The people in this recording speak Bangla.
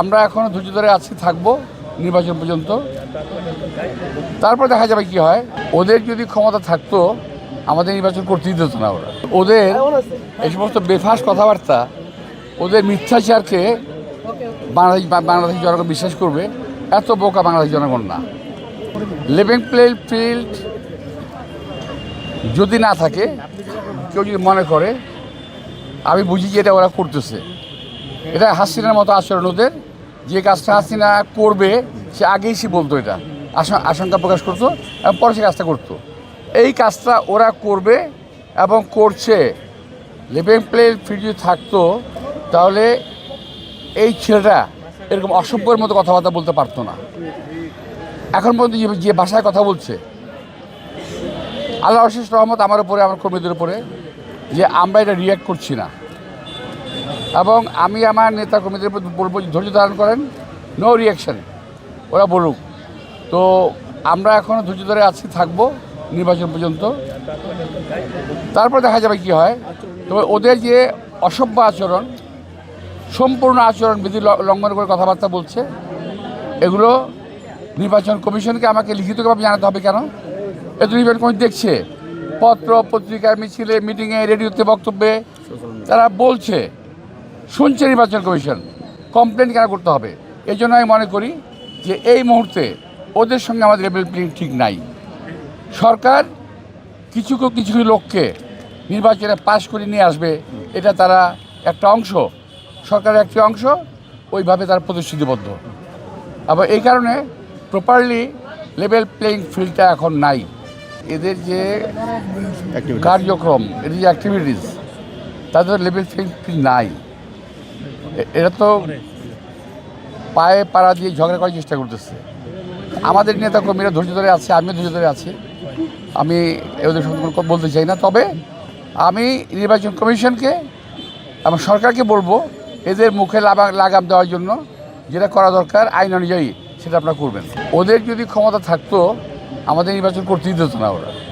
আমরা এখনও ধৈর্য ধরে আছি, থাকব নির্বাচন পর্যন্ত। তারপর দেখা যাবে কি হয়। ওদের যদি ক্ষমতা থাকতো, আমাদের নির্বাচন করতে দিত না ওরা। ওদের এই সমস্ত বেফাস কথাবার্তা, ওদের মিথ্যাচারকে বাংলাদেশ বাংলাদেশ জনগণ বিশ্বাস করবে। এত বোকা বাংলাদেশ জনগণ না। লিভিং প্লে ফিল্ড যদি না থাকে, কেউ যদি মনে করে, আমি বুঝি যে এটা ওরা করতেছে। এটা হাসিনার মতো আচরণ ওদের। যে কাজটা হাসিনা করবে, সে আগেই সে বলতো এটা। আশঙ্কা প্রকাশ করতো এবং পরে সে কাজটা করতো। এই কাজটা ওরা করবে এবং করছে। লিভিং প্লে ফিল্ড যদি থাকতো, তাহলে এই ছেলেটা এরকম অসভ্যের মতো কথাবার্তা বলতে পারতো না। এখন পর্যন্ত যে- ভাষায় কথা বলছে আল্লাহ অশেষ রহমত আমার উপরে, আমার কর্মীদের উপরে, যে আমরা এটা রিয়াক্ট করছি না। এবং আমি আমার নেতা কর্মীদের বলব, ধৈর্য ধারণ করেন নো রিয়াকশন ওরা বলুক। তো আমরা এখনও ধৈর্য ধরে আছি, থাকব নির্বাচন পর্যন্ত। তারপর দেখা যাবে কি হয়। তবে ওদের যে অসভ্য আচরণ, সম্পূর্ণ আচরণ বিধি লঙ্ঘন করে কথাবার্তা বলছে, এগুলো নির্বাচন কমিশনকে আমাকে লিখিতভাবে জানাতে হবে কেন? এত নির্বাচন কমিশন দেখছে, পত্র, পত্রিকায় মিছিলে মিটিংয়ে রেডিওতে বক্তব্যে, তারা বলছে শুনছে নির্বাচন কমিশন কমপ্লেন কেন করতে হবে? এই জন্য আমি মনে করি যে এই মুহূর্তে ওদের সঙ্গে আমাদের লেভেল প্লেইং ঠিক নাই। সরকার কিছু কিছু কিছু লোককে নির্বাচনে পাশ করে নিয়ে আসবে এটা তারা একটা অংশ সরকারের একটি অংশ ওইভাবে তারা প্রতিশ্রুতিবদ্ধ। আবার এই কারণে প্রপারলি লেভেল প্লেইং ফিল্ডটা এখন নাই। এদের যে কার্যক্রম এদের যে অ্যাক্টিভিটিস তাদের লেভেল প্লেইং ফিল্ড নাই। এ- এরা তো পায়ে পাড়া দিয়ে ঝগড়া করার চেষ্টা করতেছে। আমাদের নেতা কর্মীরা ধৈর্য ধরে আছে, আমিও ধৈর্য ধরে আছি। আমি ওদের সম্পর্কে বলতে চাই না, তবে আমি নির্বাচন কমিশনকে আমার সরকারকে বলব, এদের মুখে লাগাম দেওয়ার জন্য যেটা করা দরকার, আইন অনুযায়ী সেটা আপনারা করবেন। ওদের যদি ক্ষমতা থাকতো, আমাদের নির্বাচন করতে দিত না ওরা।